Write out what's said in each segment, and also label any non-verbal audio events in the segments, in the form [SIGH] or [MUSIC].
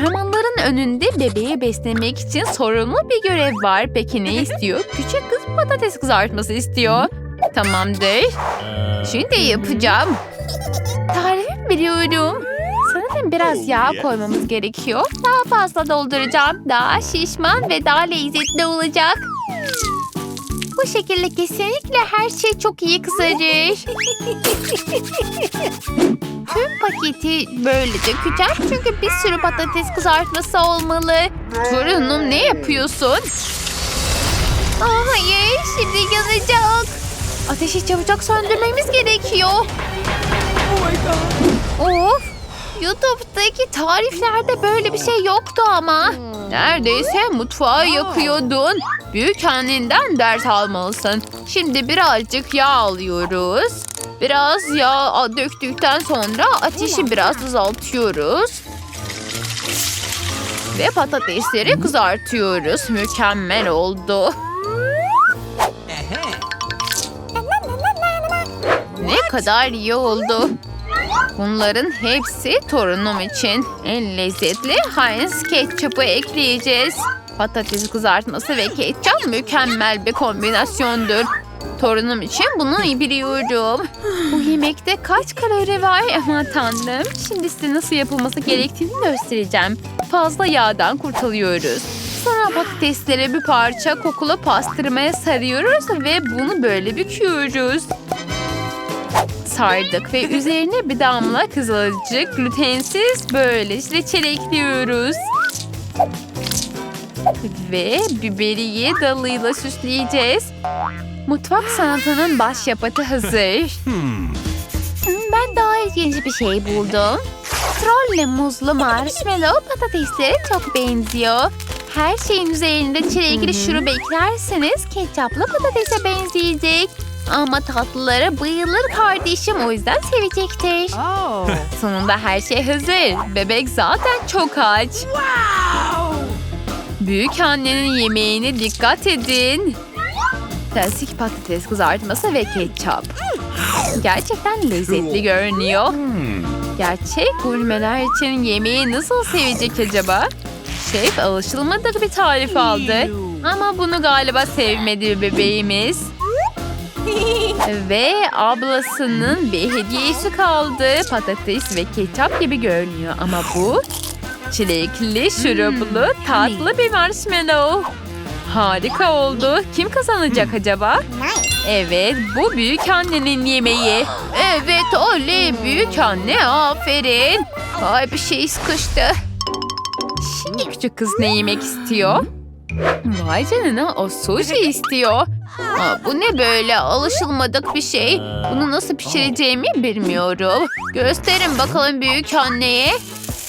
Kahramanların önünde bebeği beslemek için sorumlu bir görev var. Peki ne [LAUGHS] istiyor? Küçük kız patates kızartması istiyor. Tamamdır. Şimdi yapacağım. Tarifi biliyorum. Sanırım biraz yağ koymamız gerekiyor. Daha fazla dolduracağım. Daha şişman ve daha lezzetli olacak. Bu şekilde kesinlikle her şey çok iyi kızarır. [LAUGHS] Tüm paketi böyle dökeceğim çünkü bir sürü patates kızartması olmalı. Torunum ne yapıyorsun? Aa, hayır şimdi yanacak. Ateşi çabucak söndürmemiz gerekiyor. Of! YouTube'daki tariflerde böyle bir şey yoktu ama. Neredeyse mutfağı yakıyordun. Büyük annenden ders almalısın. Şimdi birazcık yağ alıyoruz. Biraz yağ döktükten sonra ateşi biraz azaltıyoruz. Ve patatesleri kızartıyoruz. Mükemmel oldu. Ne kadar iyi oldu. Bunların hepsi torunum için. En lezzetli Heinz ketçapı ekleyeceğiz. Patates kızartması ve ketçap mükemmel bir kombinasyondur. Torunum için bunu biliyorum. Bu yemekte kaç kalori var ama tanrım. Şimdi size nasıl yapılması gerektiğini göstereceğim. Fazla yağdan kurtuluyoruz. Sonra patatesleri bir parça kokulu pastırmaya sarıyoruz ve bunu böyle büküyoruz sardık ve üzerine bir damla kızılcık glutensiz böyle reçel ekliyoruz. Ve biberiye dalıyla süsleyeceğiz. Mutfak sanatının başyapıtı hazır. Hmm, Ben daha ilginç bir şey buldum. Trolle muzlu marshmallow patateslere çok benziyor. Her şeyin üzerinde çilekli şurup eklerseniz ketçaplı patatese benzeyecek. Ama tatlılara bayılır kardeşim o yüzden sevecektir. [LAUGHS] Sonunda her şey hazır. Bebek zaten çok aç. Büyük annenin yemeğine dikkat edin. Klasik patates kızartması ve ketçap. Gerçekten lezzetli görünüyor. Gerçek gurmeler için yemeği nasıl sevecek acaba? Şef alışılmadık bir tarif aldı. Ama bunu galiba sevmedi bebeğimiz. [LAUGHS] Ve ablasının bir hediyesi kaldı. Patates ve ketçap gibi görünüyor ama bu çilekli, şuruplu, tatlı bir marshmallow. Harika oldu. Kim kazanacak acaba? Evet, bu büyük annenin yemeği. Evet, oley büyük anne, aferin. Ay bir şey sıkıştı. Şimdi küçük kız ne yemek istiyor? Vay canına o sushi [LAUGHS] istiyor. Aa, bu ne böyle alışılmadık bir şey. Bunu nasıl pişireceğimi bilmiyorum. Gösterin bakalım büyük anneye.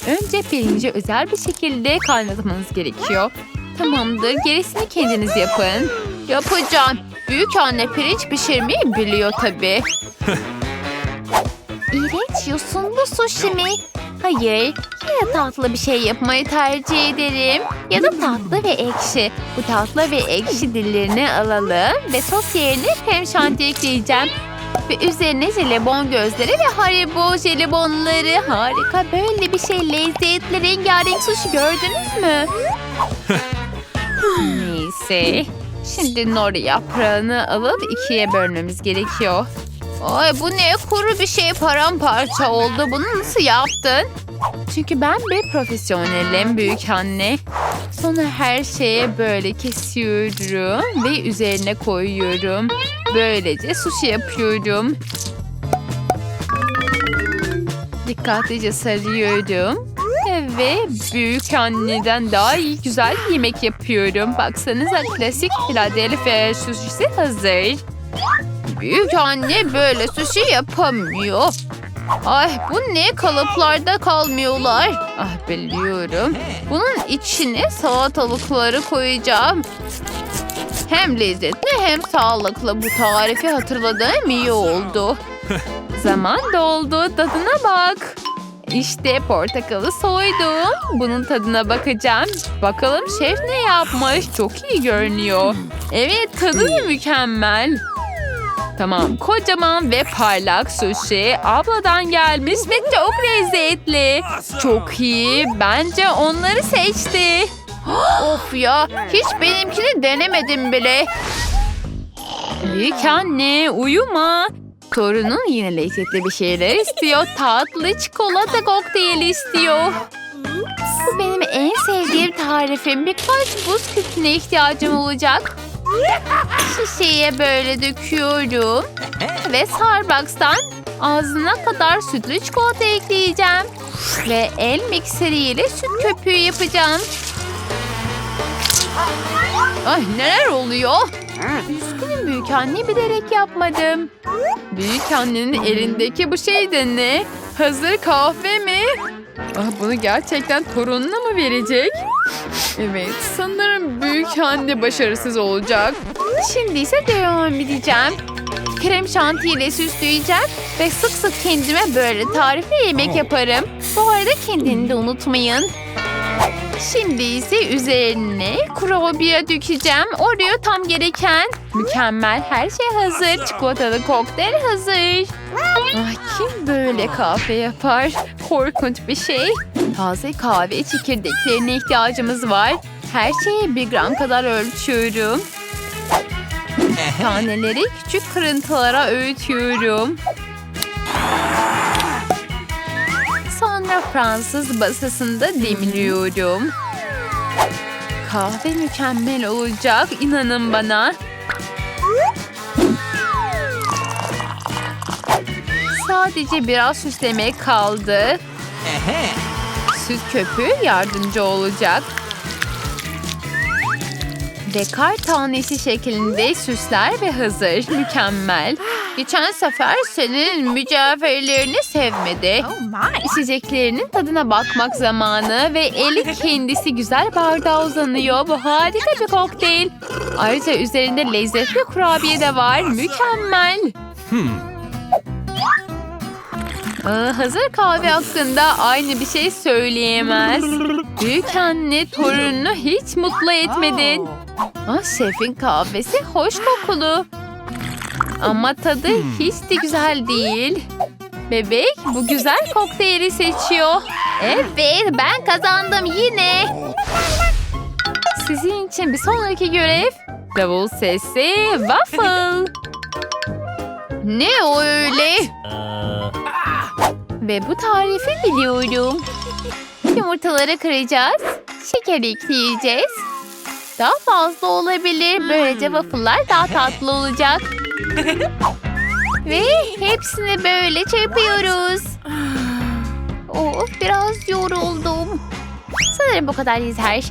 Önce pirinci özel bir şekilde kaynatmanız gerekiyor. Tamamdır gerisini kendiniz yapın. Yapacağım. Büyük anne pirinç pişirmeyi biliyor tabii. [LAUGHS] İğrenç yosunlu sushi mi? Hayır. Yine tatlı bir şey yapmayı tercih ederim. Ya da tatlı ve ekşi. Bu tatlı ve ekşi dillerini alalım. Ve sos yerine krem şanti ekleyeceğim. Ve üzerine jelibon gözleri ve haribo jelibonları. Harika böyle bir şey. Lezzetli rengarenk sushi gördünüz mü? Neyse. Şimdi nori yaprağını alıp ikiye bölmemiz gerekiyor. Ay bu ne kuru bir şey paramparça oldu. Bunu nasıl yaptın? Çünkü ben bir profesyonelim büyük anne. Sonra her şeye böyle kesiyorum ve üzerine koyuyorum. Böylece sushi yapıyorum. Dikkatlice sarıyorum. Ve büyük anneden daha iyi güzel yemek yapıyorum. Baksanıza klasik Philadelphia sushisi hazır. Büyük anne böyle sushi yapamıyor. Ay bu ne kalıplarda kalmıyorlar. Ah biliyorum. Bunun içine salatalıkları koyacağım. Hem lezzetli hem sağlıklı bu tarifi hatırladığım iyi oldu. [LAUGHS] Zaman doldu tadına bak. İşte portakalı soydum. Bunun tadına bakacağım. Bakalım şef ne yapmış. Çok iyi görünüyor. Evet tadı da mükemmel. Tamam kocaman ve parlak sushi abladan gelmiş ve çok lezzetli. Çok iyi. Bence onları seçti. of ya hiç benimkini denemedim bile. Büyük anne uyuma. Torunun yine lezzetli bir şeyler istiyor. Tatlı çikolata kokteyli istiyor. Bu benim en sevdiğim tarifim. Birkaç buz küpüne ihtiyacım olacak. Şişeye böyle döküyorum. Ve Starbucks'tan ağzına kadar sütlü çikolata ekleyeceğim. Ve el mikseriyle süt köpüğü yapacağım. Ay neler oluyor? Üzgünüm büyük anne bilerek yapmadım. Büyük annenin elindeki bu şey de ne? Hazır kahve mi? Ah, bunu gerçekten torununa mı verecek? Evet sanırım büyük anne başarısız olacak. Şimdi ise devam edeceğim. Krem şanti ile süsleyeceğim ve sık sık kendime böyle tarifli yemek yaparım. Bu arada kendini de unutmayın. Şimdi ise üzerine kurabiye dökeceğim. Oraya tam gereken. Mükemmel her şey hazır. Çikolatalı kokteyl hazır. Ay, kim böyle kahve yapar? Korkunç bir şey. Taze kahve çekirdeklerine ihtiyacımız var. Her şeyi bir gram kadar ölçüyorum. [LAUGHS] Taneleri küçük kırıntılara öğütüyorum. Sonra Fransız basısında demliyorum. Kahve mükemmel olacak, inanın bana. Sadece biraz süslemek kaldı. Süt köpüğü yardımcı olacak. Ve kar tanesi şeklinde süsler ve hazır. Mükemmel. Geçen sefer senin mücevherlerini sevmedi. İçeceklerinin tadına bakmak zamanı ve eli kendisi güzel bardağa uzanıyor. Bu harika bir kokteyl. Ayrıca üzerinde lezzetli kurabiye de var. Mükemmel. Aa, hazır kahve hakkında aynı bir şey söyleyemez. [LAUGHS] Büyük anne torununu hiç mutlu etmedin. Ah, şefin kahvesi hoş kokulu. Ama tadı hiç de güzel değil. Bebek bu güzel kokteyli seçiyor. Evet ben kazandım yine. Sizin için bir sonraki görev. Davul sesi waffle. Ne o öyle? Ve bu tarifi biliyorum. Yumurtaları kıracağız. Şeker ekleyeceğiz. Daha fazla olabilir. Böylece waffle'lar daha tatlı olacak. [LAUGHS] Ve hepsini böyle çırpıyoruz. Of biraz yoruldum. Sanırım bu kadar yeter.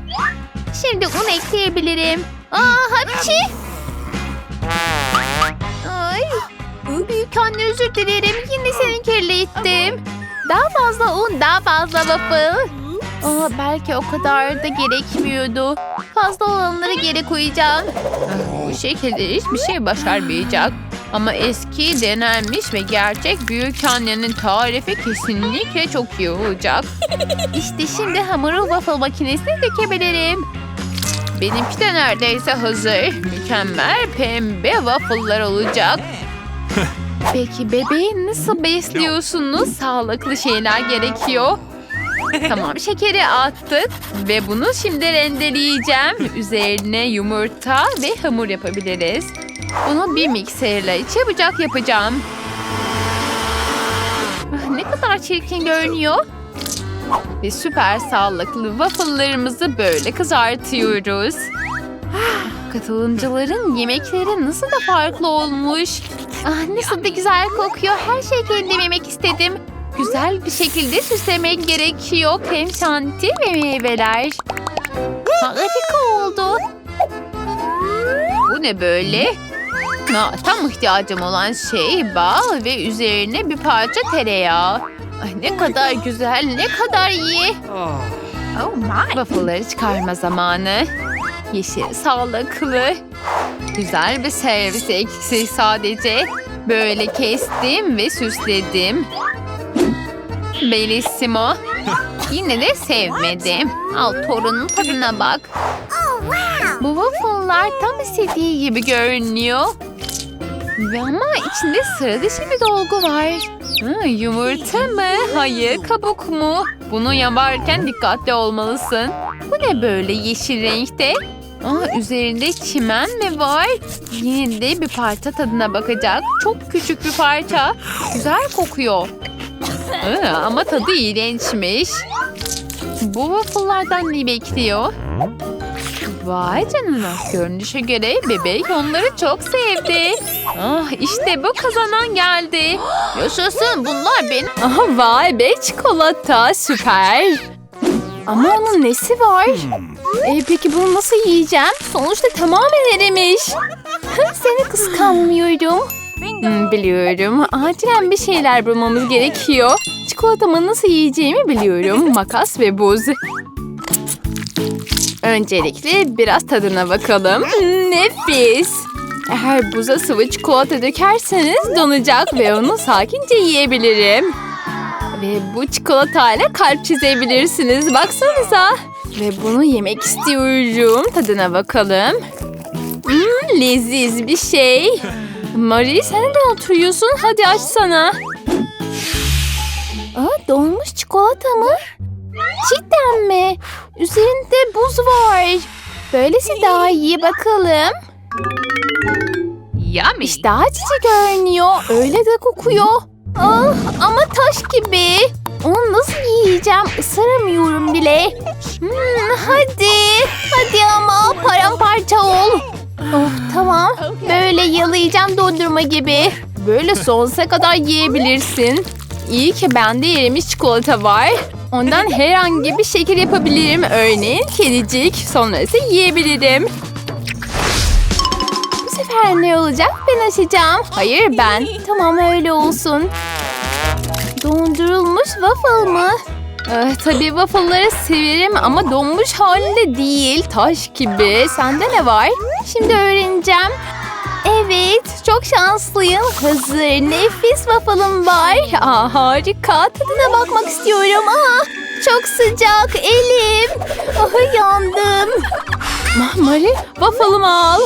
Şimdi un ekleyebilirim. Aa hapçi. Ay. Büyük anne özür dilerim. Yine seni kirlettim. Daha fazla un, daha fazla waffle. Aa, belki o kadar da gerekmiyordu. Fazla olanları geri koyacağım. Bu şekilde hiçbir şey başarmayacak. Ama eski, denenmiş ve gerçek büyük annenin tarifi kesinlikle çok iyi olacak. İşte şimdi hamuru waffle makinesine dökebilirim. Benimki de neredeyse hazır. Mükemmel pembe waffle'lar olacak. Peki bebeği nasıl besliyorsunuz? Sağlıklı şeyler gerekiyor. [LAUGHS] Tamam şekeri attık ve bunu şimdi rendeleyeceğim. Üzerine yumurta ve hamur yapabiliriz. Bunu bir mikserle çabucak yapacağım. Ah, Ne kadar çirkin görünüyor. Ve süper sağlıklı waffle'larımızı böyle kızartıyoruz. Ah, Katılımcıların yemekleri nasıl da farklı olmuş. Ah, nasıl da güzel kokuyor. Her şey kendim yemek istedim. Güzel bir şekilde süslemek gerekiyor. Krem şanti ve meyveler. Harika oldu. Bu ne böyle? Ha, tam ihtiyacım olan şey bal ve üzerine bir parça tereyağı. Ay, ne kadar güzel, ne kadar iyi. Oh my. Waffle'ları çıkarma zamanı. Yeşil, sağlıklı. Güzel bir servis eksik sadece. Böyle kestim ve süsledim. Bellissimo. Yine de sevmedim. Al torunun tadına bak. Bu waffle'lar tam istediği gibi görünüyor. Ama içinde sıra dışı bir dolgu var. Ha, yumurta mı? Hayır, kabuk mu? Bunu yaparken dikkatli olmalısın. Bu ne böyle yeşil renkte? Aa, üzerinde çimen mi var? Yine de bir parça tadına bakacak. Çok küçük bir parça. Güzel kokuyor. Aa, ama tadı iğrençmiş. Bu waffle'lardan ne bekliyor? Vay canına. Görünüşe göre bebek onları çok sevdi. Ah işte bu kazanan geldi. Yaşasın bunlar benim. Aha vay be çikolata süper. Ama onun nesi var? E, peki bunu nasıl yiyeceğim? Sonuçta tamamen erimiş. Seni kıskanmıyorum. Hmm, biliyorum. Acilen bir şeyler bulmamız gerekiyor. Çikolatamı nasıl yiyeceğimi biliyorum. [LAUGHS] Makas ve buz. Öncelikle biraz tadına bakalım. Nefis. Eğer buza sıvı çikolata dökerseniz donacak ve onu sakince yiyebilirim. Ve bu çikolatayla kalp çizebilirsiniz. Baksanıza. Ve bunu yemek istiyorum. Tadına bakalım. Hmm, leziz bir şey. Marie sen de oturuyorsun. Hadi açsana. Aa, donmuş çikolata mı? Cidden mi? Üzerinde buz var. Böylesi daha iyi bakalım. Yummy. İşte açıcı görünüyor. Öyle de kokuyor. Ah, ama taş gibi. Onu nasıl yiyeceğim? Isıramıyorum bile. Hmm, hadi. Hadi ama paramparça ol. Oh tamam. Böyle yalayacağım dondurma gibi. Böyle sonsuza kadar yiyebilirsin. İyi ki bende erimiş çikolata var. Ondan [LAUGHS] herhangi bir şekil yapabilirim. Örneğin kedicik. Sonra ise yiyebilirim. Bu sefer ne olacak? Ben açacağım. Hayır ben. Tamam öyle olsun. Dondurulmuş waffle mı? Ee, tabii waffle'ları severim ama donmuş halinde değil. Taş gibi. Sende ne var? Şimdi öğreneceğim. Evet, çok şanslıyım. Hazır, nefis waffle'ım var. Aa, harika. Tadına bakmak istiyorum. Aa, çok sıcak, elim. Ah, yandım. Ma- Mari, waffle'ımı al.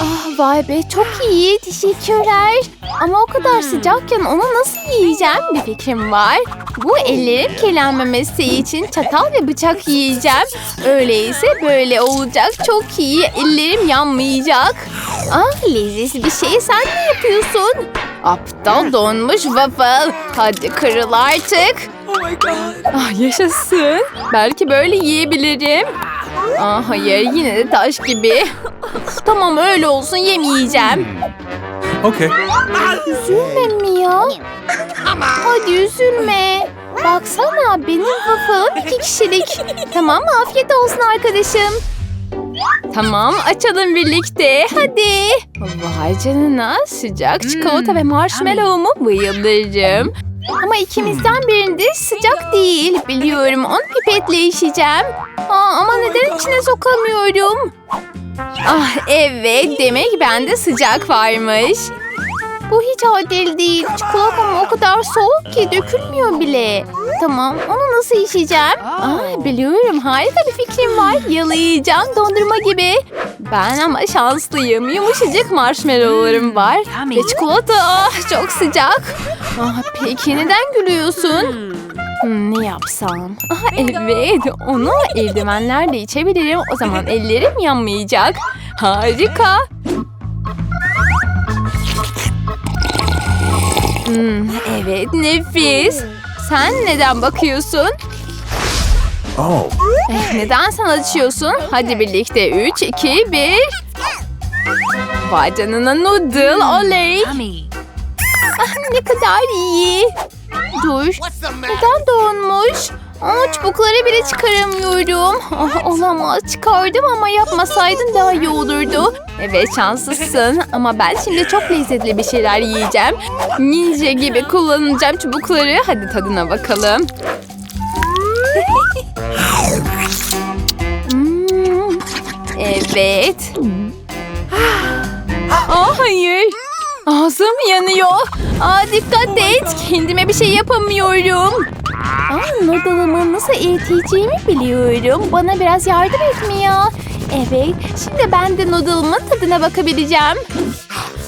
Ah vay be çok iyi teşekkürler. Ama o kadar sıcakken onu nasıl yiyeceğim bir fikrim var. Bu ellerim kirlenmemesi için çatal ve bıçak yiyeceğim. Öyleyse böyle olacak çok iyi ellerim yanmayacak. Ah leziz bir şey sen ne yapıyorsun? Aptal donmuş waffle. Hadi kırıl artık. Ah yaşasın. Belki böyle yiyebilirim. Ah hayır yine de taş gibi. tamam öyle olsun yemeyeceğim. Okay. Üzülme Mia. Hadi üzülme. Baksana benim waffle'ım iki kişilik. Tamam afiyet olsun arkadaşım. Tamam açalım birlikte hadi. Vay canına sıcak çikolata ve marshmallow'umu bayılırım. Ama ikimizden birinde sıcak değil. Biliyorum onu pipetle işeceğim. Aa, ama neden içine sokamıyorum? Ah evet demek bende sıcak varmış. Bu hiç adil değil. Çikolatam o kadar soğuk ki dökülmüyor bile. Tamam onu nasıl işeceğim? Aa, biliyorum harika bir fikrim var. Yalayacağım dondurma gibi. Ben ama şanslıyım. Yumuşacık marshmallowlarım var. Ve çikolata ah, çok sıcak. Ah, peki neden gülüyorsun? Hmm, ne yapsam? Ah, [LAUGHS] evet onu eldivenlerle içebilirim. O zaman ellerim yanmayacak. Harika. Hmm, evet nefis. Sen neden bakıyorsun? Oh. Eh, neden sen açıyorsun? Hadi birlikte 3, 2, 1. Vay canına noodle oley. Yummy. Ne kadar iyi. Dur. Neden donmuş? Aa, çubukları bile çıkaramıyorum. [LAUGHS] Ah, olamaz. Çıkardım ama yapmasaydın daha iyi olurdu. Evet şanslısın ama ben şimdi çok lezzetli bir şeyler yiyeceğim. Ninja gibi kullanacağım çubukları. Hadi tadına bakalım. [LAUGHS] Hmm, evet. Aa, hayır. Ağzım yanıyor. Aa, dikkat et. Kendime bir şey yapamıyorum. Aa, noodle'ımı nasıl eriteceğimi biliyorum. Bana biraz yardım et Mia. Evet, şimdi ben de noodle'ımın tadına bakabileceğim.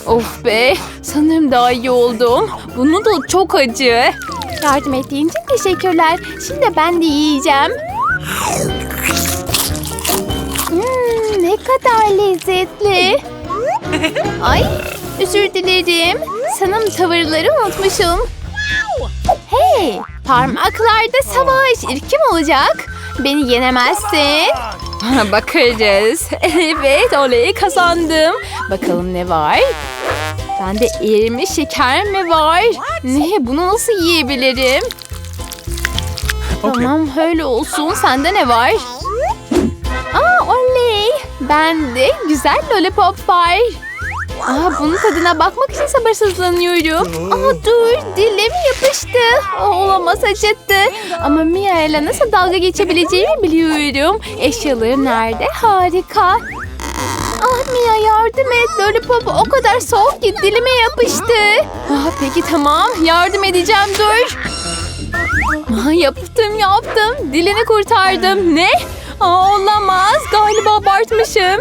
Of be, sanırım daha iyi oldum. Bunu da çok acı. Yardım ettiğin için teşekkürler. Şimdi ben de yiyeceğim. Hmm, ne kadar lezzetli. Ay, özür dilerim. Sanırım tavırları unutmuşum. Hey, parmaklarda savaş. İlk kim olacak? Beni yenemezsin. [LAUGHS] Bakarız. [LAUGHS] Evet, oley kazandım. Bakalım ne var? Bende erimiş şeker mi var? Ne? Bunu nasıl yiyebilirim? Okay. Tamam, öyle olsun. Sende ne var? Aa, oley. Bende güzel lollipop var. Aa, bunun tadına bakmak için sabırsızlanıyorum. Aa, dur, dilim yapıştı. Aa, olamaz, acıttı. Ama Mia ile nasıl dalga geçebileceğimi biliyorum. Eşyaları nerede? Harika. Ah Mia yardım et. Lollipop o kadar soğuk ki dilime yapıştı. Ah, peki tamam, yardım edeceğim, dur. Aa, yaptım yaptım. Dilini kurtardım. Ne? Aa, olamaz. Galiba abartmışım.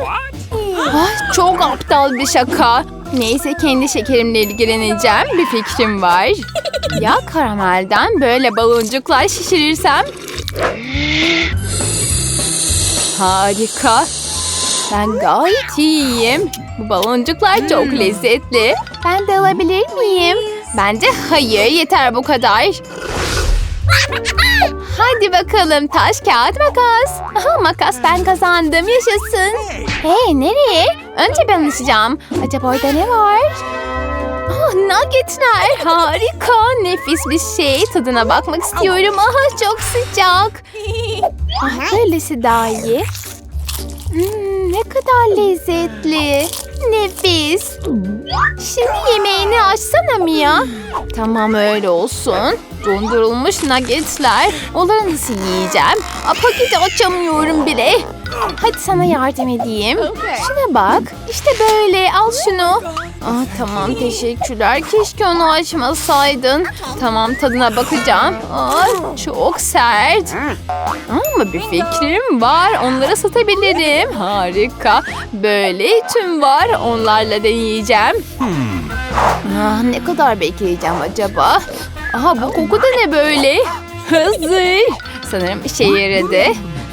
Ah, çok aptal bir şaka. Neyse kendi şekerimle ilgileneceğim. Bir fikrim var. Ya karamelden böyle baloncuklar şişirirsem? Harika. Ben gayet iyiyim. Bu baloncuklar çok lezzetli. Ben de alabilir miyim? Bence hayır yeter bu kadar. Hadi bakalım taş kağıt makas. Aha makas ben kazandım yaşasın. Hey, nereye? Önce ben alışacağım. Acaba orada ne var? Ah, nuggetler harika nefis bir şey. Tadına bakmak istiyorum. Aha çok sıcak. Ah, böylesi daha iyi. Hmm, ne kadar lezzetli. Nefis. Şimdi yemeğini açsana Mia. Tamam öyle olsun. Dondurulmuş nuggetler. Onları nasıl yiyeceğim? Aa, paketi açamıyorum bile. Hadi sana yardım edeyim. Şuna bak. İşte böyle. Al şunu. Aa, tamam teşekkürler. Keşke onu açmasaydın. Tamam tadına bakacağım. Aa, çok sert. Ama bir fikrim var. Onları satabilirim. Harika. Böyle tüm var. Onlarla deneyeceğim. Ah, ne kadar bekleyeceğim acaba? Aha bu koku da ne böyle? Hazır. Sanırım işe yaradı.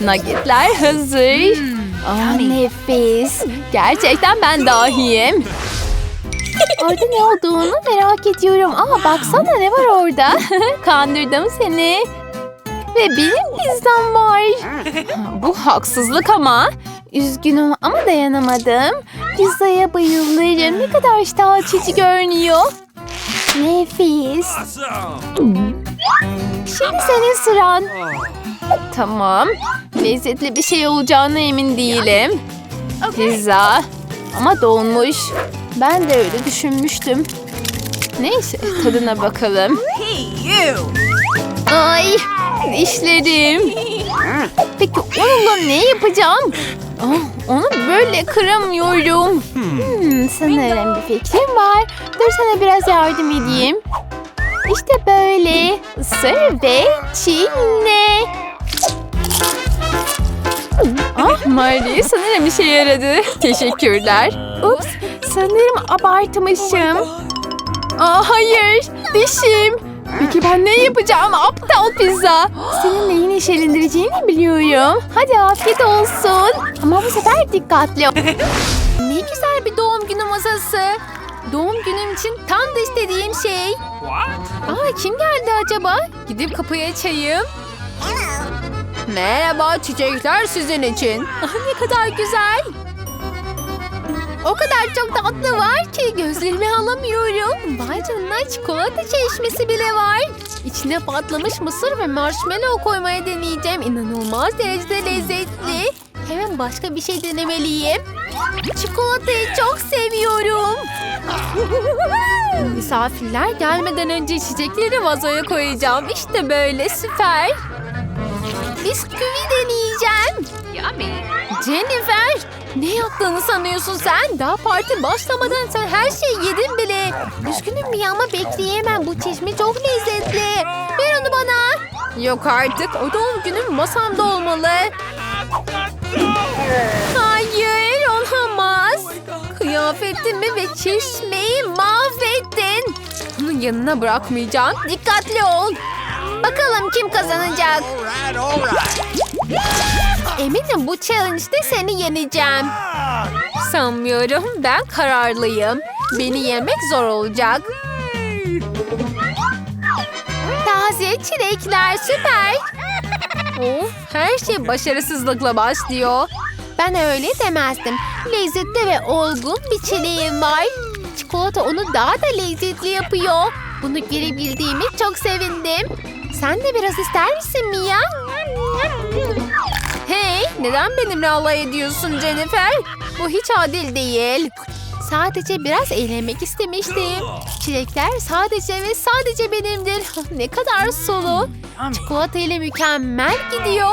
Nuggetler hazır. Ah, nefis. Gerçekten ben dahiyim. [LAUGHS] Orada ne olduğunu merak ediyorum. Aa baksana ne var orada. [LAUGHS] Kandırdım seni. Ve benim pizzam var. [LAUGHS] Bu haksızlık ama. Üzgünüm ama dayanamadım. Pizzaya bayılırım. Ne kadar iştah açıcı görünüyor. Nefis. Şimdi senin sıran. Tamam. Lezzetli bir şey olacağına emin değilim. Pizza. Ama donmuş. Ben de öyle düşünmüştüm. Neyse tadına bakalım. Ay dişlerim. Peki onunla ne yapacağım? Ah, onu böyle kıramıyorum. Hmm, sanırım bir fikrim var. Dur sana biraz yardım edeyim. İşte böyle. Isır ve çiğne. Ah Marley sanırım işe yaradı. Teşekkürler. Ups, sanırım abartmışım. Aa hayır dişim. Peki ben ne yapacağım aptal pizza? Senin neyi neşelendireceğini biliyorum. Hadi afiyet olsun. Ama bu sefer dikkatli ol. [LAUGHS] Ne güzel bir doğum günü masası. Doğum günüm için tam da istediğim şey. Aa kim geldi acaba? Gidip kapıyı açayım. Merhaba çiçekler sizin için. Ah ne kadar güzel. O kadar çok tatlı var ki gözlerimi alamıyorum. Vay canına çikolata çeşmesi bile var. İçine patlamış mısır ve marshmallow koymaya deneyeceğim. İnanılmaz derecede lezzetli. Hemen başka bir şey denemeliyim. Çikolatayı çok seviyorum. [LAUGHS] Misafirler gelmeden önce içecekleri vazoya koyacağım. İşte böyle süper. Bisküvi deneyeceğim. Jennifer, ne yaptığını sanıyorsun sen? Daha parti başlamadan sen her şeyi yedin bile. Üzgünüm bir ama bekleyemem. Bu çeşme çok lezzetli. Ver onu bana. Yok artık. O doğum günüm masamda olmalı. Hayır, olamaz. Kıyafetimi ve çeşmeyi mahvettin. Bunu yanına bırakmayacağım. Dikkatli ol. Bakalım kim kazanacak? Eminim bu challenge'de seni yeneceğim. Sanmıyorum. Ben kararlıyım. Beni yemek zor olacak. Taze çilekler süper. Of, her şey başarısızlıkla başlıyor. Ben öyle demezdim. Lezzetli ve olgun bir çileğim var. Çikolata onu daha da lezzetli yapıyor. Bunu görebildiğime çok sevindim. Sen de biraz ister misin Mia? Hey, neden benimle alay ediyorsun Jennifer? Bu hiç adil değil. Sadece biraz eğlenmek istemiştim. Çilekler sadece ve sadece benimdir. ne kadar sulu. Çikolata ile mükemmel gidiyor.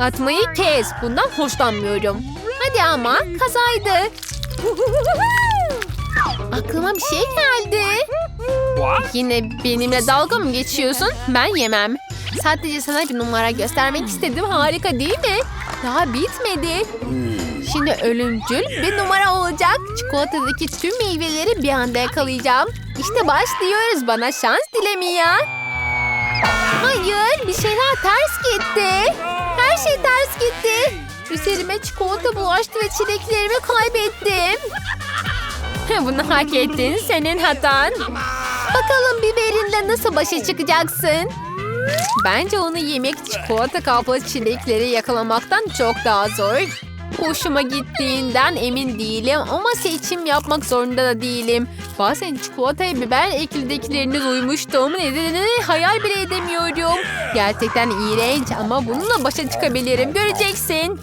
Atmayı kes. Bundan hoşlanmıyorum. Hadi ama kazaydı. Aklıma bir şey geldi. Yine benimle dalga mı geçiyorsun? Ben yemem. Sadece sana bir numara göstermek istedim. Harika değil mi? Daha bitmedi. Şimdi ölümcül bir numara olacak. Çikolatadaki tüm meyveleri bir anda yakalayacağım. İşte başlıyoruz. Bana şans dilemiyor. Hayır, bir şeyler ters gitti. Her şey ters gitti. Üzerime çikolata bulaştı ve çileklerimi kaybettim. [LAUGHS] Bunu hak ettin. Senin hatan. Bakalım biberinle nasıl başa çıkacaksın? Bence onu yemek çikolata kaplı çilekleri yakalamaktan çok daha zor. Hoşuma gittiğinden emin değilim ama seçim yapmak zorunda da değilim. Bazen çikolataya biber eklidekilerini duymuştum. Nedenini hayal bile edemiyorum. Gerçekten iğrenç ama bununla başa çıkabilirim. Göreceksin.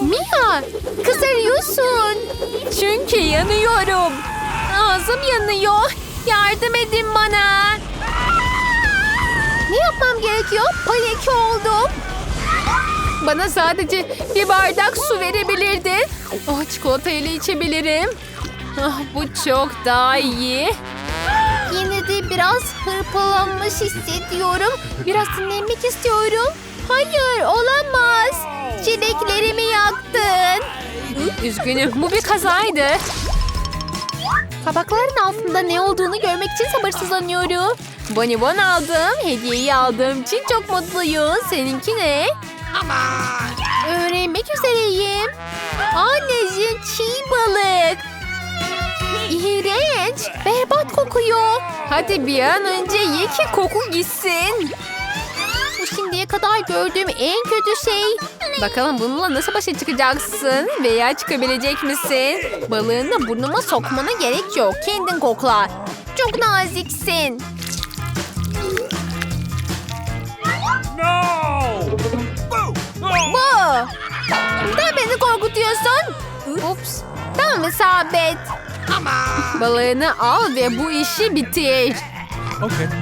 Mia, kızarıyorsun. Çünkü yanıyorum. Ağzım yanıyor. Yardım edin bana. Ne yapmam gerekiyor? Panik oldum. Bana sadece bir bardak su verebilirdin. Oh, çikolata ile içebilirim. Ah, bu çok daha iyi. Yine de biraz hırpalanmış hissediyorum. Biraz dinlenmek istiyorum. Hayır olamaz. Çileklerimi yaktın. Üzgünüm bu bir kazaydı. Kabakların altında ne olduğunu görmek için sabırsızlanıyorum. Bonibon aldım. Hediyeyi aldığım için çok mutluyum. Seninki ne? Öğrenmek üzereyim. Anneciğim çiğ balık. İğrenç. Berbat kokuyor. Hadi bir an önce ye ki koku gitsin. Bu şimdiye kadar gördüğüm en kötü şey. Bakalım bununla nasıl başa çıkacaksın veya çıkabilecek misin? Balığını burnuma sokmana gerek yok. Kendin kokla. Çok naziksin. Bu. Neden beni korkutuyorsun? Ups. Tamam isabet. Balığını al ve bu işi bitir. Okay.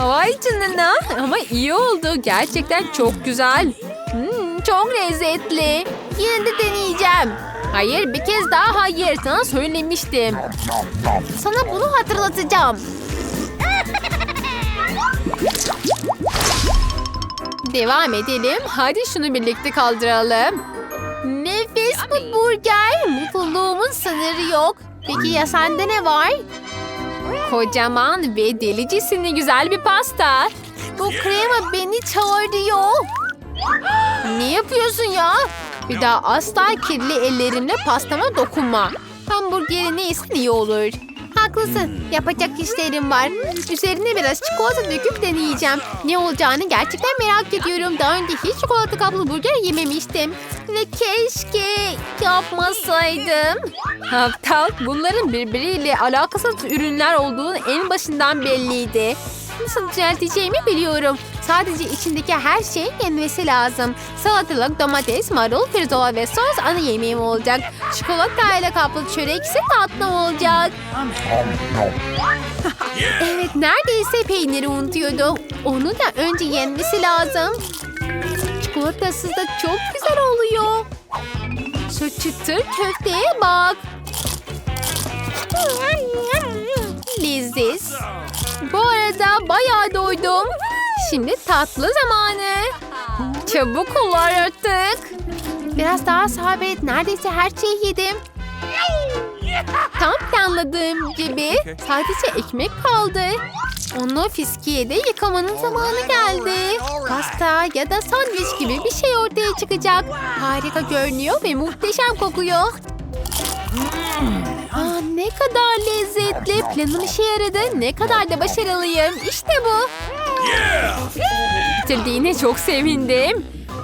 Vay canına ama iyi oldu. Gerçekten çok güzel. Hmm, çok lezzetli. Yine de deneyeceğim. Hayır bir kez daha hayır. Sana söylemiştim. Sana bunu hatırlatacağım. Devam edelim. Hadi şunu birlikte kaldıralım. Nefis bu burger. Mutluluğumun sınırı yok. Peki ya sende ne var? Kocaman ve delicesine güzel bir pasta. Bu krema beni çağırıyor. Ne yapıyorsun ya? Bir daha asla kirli ellerimle pastama dokunma. Hamburgeri ne iyisi iyi olur. Haklısın. Yapacak işlerim var. Üzerine biraz çikolata döküp deneyeceğim. Ne olacağını gerçekten merak ediyorum. Daha önce hiç çikolata kaplı burger yememiştim. Ve keşke yapmasaydım. Aptal bunların birbiriyle alakasız ürünler olduğunu en başından belliydi. Nasıl düzelteceğimi biliyorum. Sadece içindeki her şey yenmesi lazım. Salatalık, domates, marul, pirzola ve sos ana yemeğim olacak. Çikolata ile kaplı çörek ise tatlım olacak. evet neredeyse peyniri unutuyordum. Onu da önce yenmesi lazım. Çikolatasız da çok güzel oluyor. Şu çıtır köfteye bak. Leziz. Bu arada bayağı doydum. Şimdi tatlı zamanı. Çabuk ol artık. Biraz daha sabret. Neredeyse her şeyi yedim. Tam planladığım gibi sadece ekmek kaldı. Onu fiskiyede yıkamanın zamanı geldi. Pasta ya da sandviç gibi bir şey ortaya çıkacak. Harika görünüyor ve muhteşem kokuyor. Aa, ne kadar lezzetli. Planım işe yaradı. Ne kadar da başarılıyım. İşte bu. Bitirdiğine çok sevindim.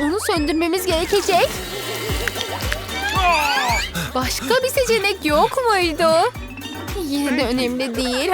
Onu söndürmemiz gerekecek. Başka bir seçenek yok muydu? Yine de önemli değil.